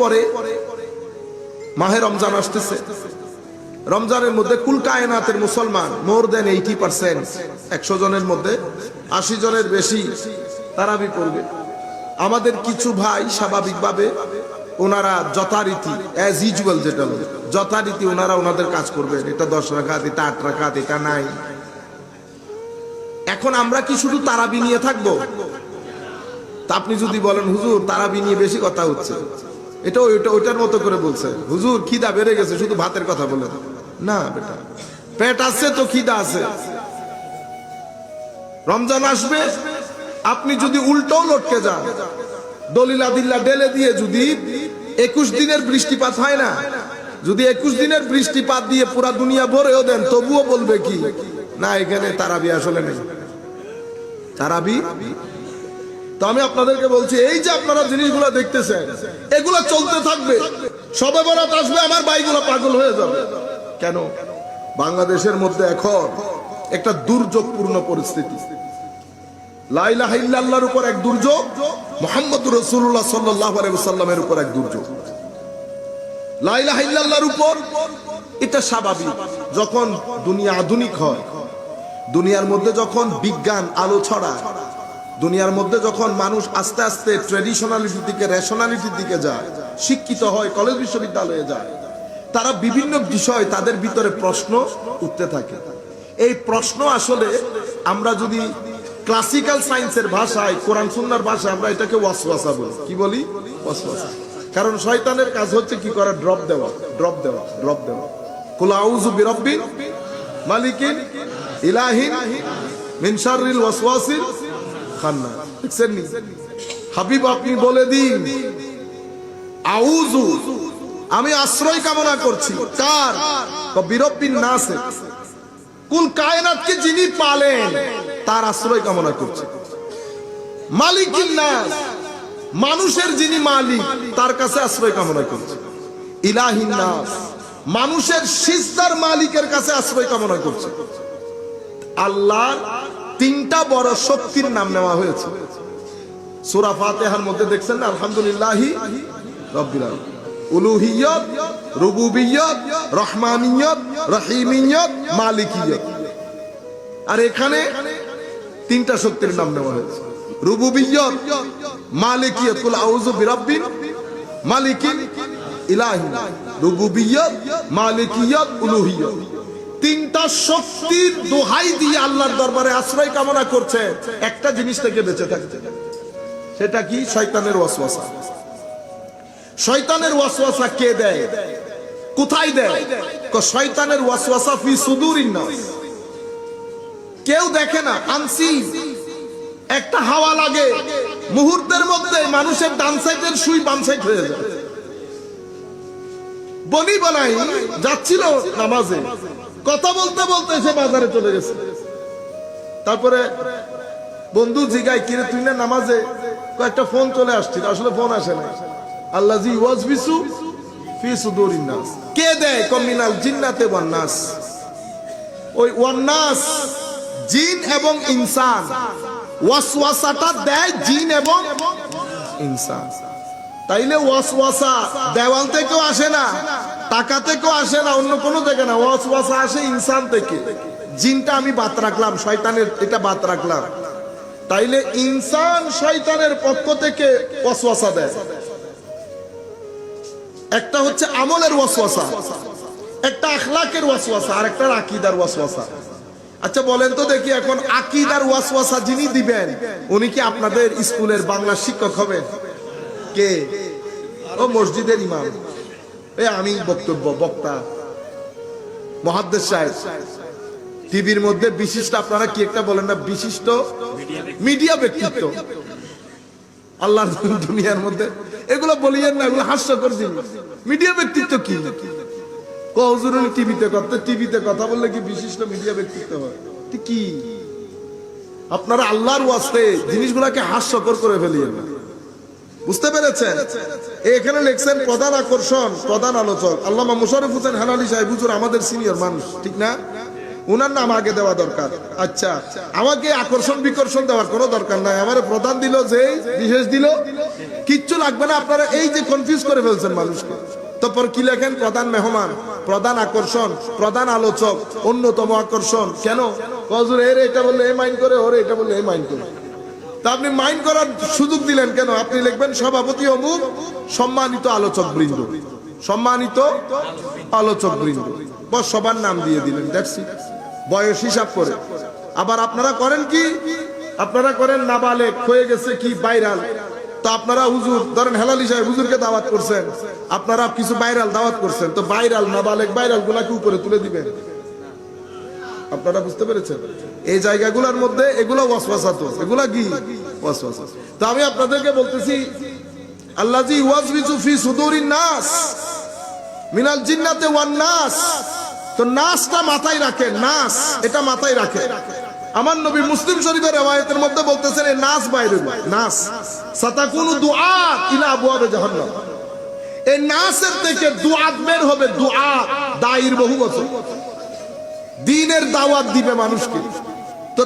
পরে মাহে রমজান আসতেছে। রমজানের মধ্যে কুল কায়নাতের মুসলমান মোর দেন এইটি পার্সেন্ট। একশো জনের মধ্যে আশি জনের বেশি তারাবি পড়বে। আমাদের কিছু ভাই স্বাভাবিকভাবে ওনারা যথারীতি অ্যাজ ইউজুয়াল যেটা যথারীতি ওনারা ওনাদের কাজ করবেন। এটা দশ রাখাত, এটা আট রাখাত, এটা নাই। এখন আমরা কি শুধু তারাবি নিয়ে থাকব? তা আপনি যদি বলেন, হুজুর, তারাবি নিয়ে বেশি কথা হচ্ছে। এটা ওইটা ওইটার মতো করে বলছে। হুজুর, খিদা বেড়ে গেছে, শুধু ভাতের কথা বলে না, বেটা। পেট আছে তো খিদা আছে। রমজান আসবে, আপনি যদি উল্টো লটকে যান। দলিলা দিল্লা ডেলে দিয়ে যদি একুশ দিনের বৃষ্টিপাত হয় না, যদি একুশ দিনের বৃষ্টিপাত দিয়ে পুরা দুনিয়া ভরেও দেন, তবুও বলবে কি? না, এখানে তারাবি আসলে নেই। তারাবি তো আমি আপনাদেরকে বলছি, এই যে আপনারা জিনিসগুলো দেখতেছেন, এগুলো চলতে থাকবে। সবে বরাত আসবে, আমার বাইগুলো পাগল হয়ে যাবে। কেন? বাংলাদেশের মধ্যে এখন একটা দুর্যোগপূর্ণ পরিস্থিতি। লাইলা হাইল্লাহর উপর এক দুর্যোগ, মোহাম্মদ রসুল্লাহ সাল্লাহ সাল্লামের উপর এক দুর্যোগ। লাইলা হাইল্লাহর উপর এটা স্বাভাবিক, যখন দুনিয়া আধুনিক হয়, দুনিয়ার মধ্যে যখন বিজ্ঞান আলো ছড়ায় দুনিয়ার মধ্যে যখন মানুষ আস্তে আস্তে ট্রেডিশনালিটির দিকে রেশনালিটির দিকে যায়, শিক্ষিত হয় কলেজ বিশ্ববিদ্যালয়ে যায়, তারা বিভিন্ন বিষয় তাদের ভিতরে প্রশ্ন উঠতে থাকে। এই প্রশ্ন আসলে আমরা যদি ক্লাসিক্যাল সায়েন্সের ভাষায়, কোরআন সুন্নার ভাষায় আমরা এটাকে ওয়াসওয়াসা বলি। কি বলি? ওয়াসওয়াসা। কারণ শয়তানের কাজ হচ্ছে কি করা? ড্রপ দেওয়া ড্রপ দেওয়া ড্রপ দেওয়া। কুল আউযু বিরাব্বিন মালিকিন ইলাহিন মিন শাররিল ওয়াসওয়াসিল হাবিব, আপনি বলে দিন। আমি আশ্রয় কামনা করছি। কার? বিরব্বিন নাসে কুল কায়নাতকে যিনি পালেন, তার আশ্রয় কামনা করছি। মালিকিন নাস, মানুষের যিনি মালিক, তার কাছে আশ্রয় কামনা করছি। ইলাহিন মানুষের সিজদার মালিকের কাছে আশ্রয় কামনা করছে। আল্লাহ তিনটা বড় শক্তির নাম নেওয়া হয়েছে। সূরা ফাতিহার মধ্যে দেখছেন না? আলহামদুলিল্লাহি রাব্বিল উলুহিয়ত, রুবুবিয়ত, রহমানিয়ত, রহিমিয়ত, মালিকিয়ত। আর এখানে তিনটা শক্তির নাম নেওয়া হয়েছে। রুবুবিয়ত মালিকিয়ত কুল আউযু বিরাব্বিন মালিকিন ইলাহি। রুবুবিয়ত, মালিকিয়ত, উলুহিয়ত। তিনটা শক্তির দোহাই দিয়ে আল্লাহর দরবারে আশ্রয় কামনা করছে। একটা জিনিস থেকে বেঁচে থাকতে। সেটা কি? শয়তানের ওয়াসওয়াসা। শয়তানের ওয়াসওয়াসা কে দেয়? কোথায় দেয়? শয়তানের ওয়াসওয়াসা ফি সুদুরিন নাস। কেউ দেখে না, আনসি। একটা হাওয়া লাগে, মুহূর্তের মধ্যে মানুষের ডান সাইডের সুই বাম সাইড হয়ে যায়। বনি বলাই যাচ্ছিল নামাজে। কথা বলতে বলতে সে বাজারে চলে গেছে। তারপরে বন্ধু জিগাই কিরে, তুই না নামাজে কয়েকটা ফোন চলে আসছিল। আসলে ফোন আসে না আল্লাহ জি ওয়াজ বিসু ফি সুদুরিন নাস। কে দেয়? কমিনাল জিন্নাতে ওয়ান নাস। ওই ওয়ান নাস জিন এবং ইনসান। ওয়াসওয়াসাটা দেয় জিন এবং ইনসান। তাইলে ওয়াসওয়াসা দেওয়াল থেকেও আসে না। টাকা থেকেও আসে না, অন্য কোনো থেকে না। ওয়াস ওয়াসা আসে ইনসান থেকে। জিনটা আমি বাত রাখলাম, শয়তানের, এটা বাত রাখলাম। তাইলে ইনসান শয়তানের পক্ষ থেকে ওয়াসওয়াসা দেয়। একটা হচ্ছে আমলের ওয়াসওয়াসা, একটা আখলাকের ওয়াসওয়াসা, আর একটা আকীদার ওয়াসওয়াসা। আচ্ছা বলেন তো দেখি এখন আকীদার ওয়াসওয়াসা যিনি দিবেন, উনি কি আপনাদের স্কুলের বাংলা শিক্ষক হবেন? কে? ও মসজিদের ইমাম। এ আমি বক্তব্য, বক্তা। মহাদ্দেশ সাহেব, টিভির মধ্যে বিশিষ্ট আপনারা কি একটা বলেন না, বিশিষ্ট? মিডিয়া ব্যক্তিত্ব। আল্লাহ দুনিয়ার মধ্যে। এগুলো বলিয়েন না, এগুলো হাস্যকর জিনিস। মিডিয়া ব্যক্তিত্ব কি? কজরুল টিভিতে কথা টিভিতে কথা বললে কি বিশিষ্ট মিডিয়া ব্যক্তিত্ব হয়? কি? আপনারা আল্লাহর ওয়াস্তে জিনিসগুলোকে হাস্যকর করে ফেলিয়েন না। বুঝতে পেরেছেন? এখানে লিখছেন প্রধান আকর্ষণ, প্রধান আলোচক। আল্লামা মুশারফ হোসেন হানালি সাহেব, হুজুর আমাদের সিনিয়র মানুষ, ঠিক না? উনার নাম আগে দেওয়া দরকার। আচ্ছা আমাকে আকর্ষণ, বিকর্ষণ দেওয়ার কোনো দরকার নাই। আমার প্রধান দিল যে বিশেষ দিল। কিচ্ছু লাগবে না, আপনারা এই যে কনফিউজ করে ফেলছেন মানুষকে। তারপর কি লেখেন? প্রধান মেহমান, প্রধান আকর্ষণ, প্রধান আলোচক, অন্যতম আকর্ষণ। কেন? হজুর এর এটা বললে এ মাইন্ড করে, ওরে এটা বললে এ মাইন্ড করে। তা আপনি মাইন্ড করার সুযোগ দিলেন কেন? আপনি লিখবেন সভাপতি অমুক, সম্মানিত আলোচক বৃন্দ। সম্মানিত আলোচক বৃন্দ। বস, সবার নাম দিয়ে দিলেন ইট বয়স হিসাব করে। আবার আপনারা করেন কি? আপনারা করেন নাবালেক, হয়ে গেছে কি বাইরাল তো আপনারা হুজুর, ধরেন হেলালি সাহেব হুজুরকে দাওয়াত করছেন। আপনারা কিছু বাইরাল দাওয়াত করছেন। তো ভাইরাল, নাবালেক ভাইরাল গুলাকে উপরে তুলে দিবেন। আপনারা বুঝতে পেরেছেন? এই জায়গাগুলোর মধ্যে এগুলো ওয়াসওয়াসা তো, এগুলা কি? ওয়াসওয়াসা। তো আমি আপনাদেরকে বলতেছি আল্লাজি ওয়াজবিজু ফি সুদুরিন নাস, মিনাল জিন্নাতে ওয়ান নাস। তো নাসটা মাথায় রাখেন নাস, এটা মাথায় রাখে। আমার নবী মুসলিম শরীফের রেওয়ায়েতের মধ্যে বলতেছেন এই নাস বাইরে নাস। সাতাকুনু দুআত ইলা আবওয়াবে জাহান্নাম। এই নাসের থেকে দুআত বের হবে, দুআত, দায়ীর বহু বছর। দিনের দাওয়াত দিবে মানুষকে। তো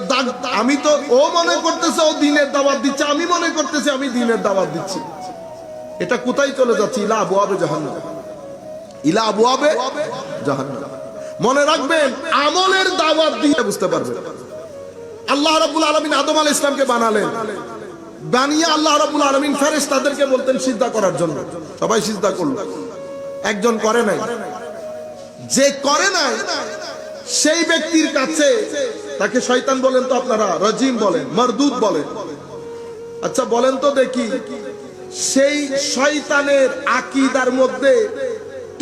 আমি তো, ও মনে করতেছে ও দিনের দাওয়াত দিচ্ছে, আমি মনে করতেছি আমি দিনের দাওয়াত দিচ্ছি। এটা কোথায় চলে যাচ্ছে? ইলা আবু আবে জাহান্নাম। ইলা আবু আবে জাহান্নাম। মনে রাখবেন, আমলের দাওয়াত দিয়ে বুঝতে পারবেন। আল্লাহ রাব্বুল আলামিন আদম আলাইহিস ইসলামকে বানালেন। বানিয়ে আল্লাহ রাব্বুল আলামিন ফেরেশতাদেরকে বলতেন সিজদা করার জন্য। সবাই সিজদা করল। একজন করে নাই। যে করে নাই, সেই ব্যক্তির কাছে তাকে শয়তান বলেন তো আপনারা, রাজিম বলেন, মরদুদ বলেন। আচ্ছা বলেন তো দেখি, সেই শয়তানের আকিদার মধ্যে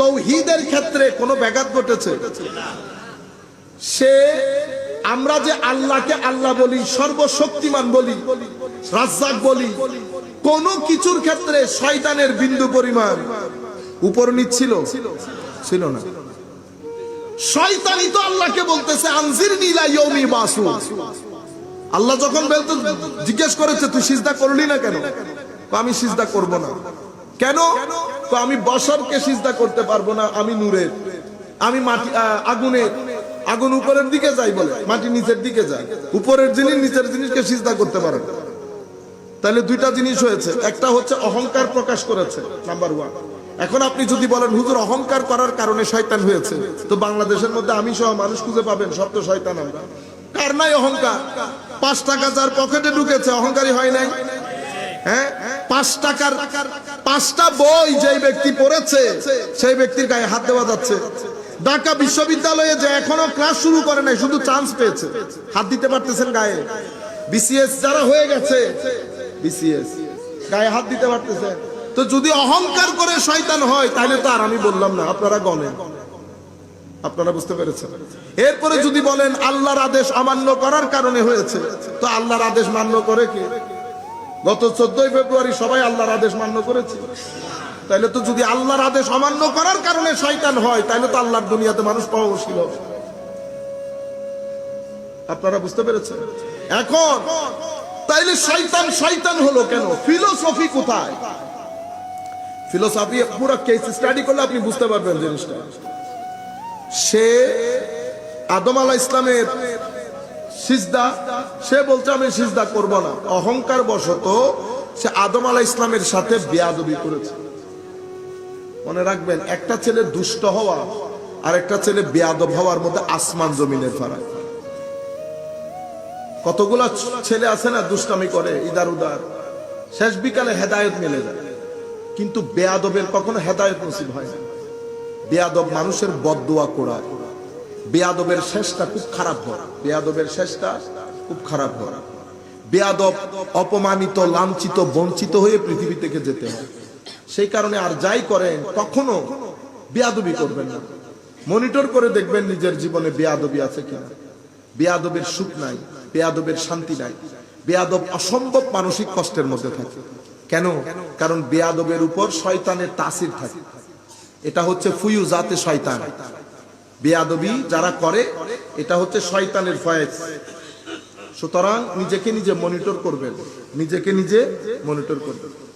তৌহিদের ক্ষেত্রে কোনো ব্যাঘাত ঘটেছে? সে আমরা যে আল্লাহকে আল্লাহ বলি, সর্বশক্তিমান বলি, রাজ্জাক বলি, কোন কিছুর ক্ষেত্রে শয়তানের বিন্দু পরিমাণ উপর নিচ্ছিল? ছিল না। শয়তানি তো আল্লাহকে বলতেছে আনজির নীলা ইয়মি বাসু আল্লাহ যখন বলতে জিজ্ঞেস করেছে তুই সিজদা করলি না কেন? আমি সিজদা করব না। কেন? তো আমি বসরকে সিজদা করতে পারব না আমি নূরের আমি মাটি আহ, আগুনের আগুন উপরের দিকে যাই বলে মাটি নিচের দিকে যায়। উপরের জিনিস নিচের জিনিসকে সিজদা করতে পারে তাহলে দুইটা জিনিস হয়েছে। একটা হচ্ছে অহংকার প্রকাশ করেছে নাম্বার ওয়ান। এখন আপনি যদি বলেন, হুজুর, অহংকার করার কারণে শয়তান হয়েছে। তো বাংলাদেশের মধ্যে আমি সহ মানুষ খুঁজে পাবেন, সব তো শয়তান আমরা কার নাই অহংকার? পাঁচ টাকা যার পকেটে ঢুকেছে, অহংকারী হয় নাই? হ্যাঁ? পাঁচ টাকার, পাঁচটা বই যেই ব্যক্তি পড়েছে, সেই ব্যক্তির গায়ে হাত দেওয়া যাচ্ছে। ঢাকা বিশ্ববিদ্যালয়ে যে এখনও ক্লাস শুরু করে নাই, শুধু চান্স পেয়েছে। হাত দিতে পারতেছেন গায়ে? বিসিএস যারা হয়ে গেছে, বিসিএস। গায়ে হাত দিতে পারতেছেন? তো যদি অহংকার করে শয়তান হয়, তাহলে তো আর আমি বললাম না। আপনারা গণেন আপনারা বুঝতে পেরেছেন? এরপরে যদি বলেন, আল্লাহর আদেশ অমান্য করার কারণে হয়েছে, তো আল্লাহর আদেশ মান্য করে কে? গত চোদ্দই ফেব্রুয়ারি সবাই আল্লাহর আদেশ মান্য করেছে। তাহলে তো যদি আল্লাহর আদেশ অমান্য করার কারণে শয়তান হয়, তাহলে তো আল্লাহর দুনিয়াতে মানুষ পাওয়া হবে। আপনারা বুঝতে পেরেছেন? এখন, তাইলে শয়তান শয়তান হলো কেন? ফিলোসফি কোথায়? ফিলোসফি পুরো কেস স্টাডি করলে আপনি বুঝতে পারবেন জিনিসটা। সে আদম আলা ইসলামের সিজদা, সে বলছে, আমি সিজদা করব না। অহংকার বশত সে আদম আলা ইসলামের সাথে বেয়াদবি করেছে। মনে রাখবেন, একটা ছেলে দুষ্ট হওয়া আর একটা ছেলে বেয়াদব হওয়ার মধ্যে আসমান জমিনের ফারাক। কতগুলা ছেলে আছে না, দুষ্টামি করে ইদার উদার শেষ বিকালে হেদায়ত মিলে যায়। কিন্তু বেয়াদবের কখনো হেদায়ত নসিব হয় না। বেয়াদব মানুষের বদদোয়া করায় বেয়াদবের শেষটা খুব খারাপ হয়। বেয়াদবের শেষটা খুব খারাপ হয়। বেয়াদব অপমানিত, লাঞ্ছিত, বঞ্চিত হয়ে পৃথিবী থেকে যেতে হয়। সেই কারণে আর যাই করেন, কখনো বেয়াদবি করবেন না। মনিটর করে দেখবেন নিজের জীবনে বেয়াদবি আছে কিনা। বেয়াদবের সুখ নাই, বেয়াদবের শান্তি নাই। বেয়াদব অসম্ভব মানসিক কষ্টের মধ্যে থাকে। কেন? কারণ বেয়াদবের উপর শয়তানের তাসির থাকে। এটা হচ্ছে ফুয়ু জাতে শয়তান। বেয়াদবি যারা করে, এটা হচ্ছে শয়তানের ফয়েজ। সুতরাং নিজেকে নিজে মনিটর করবেন। নিজেকে নিজে মনিটর করবেন।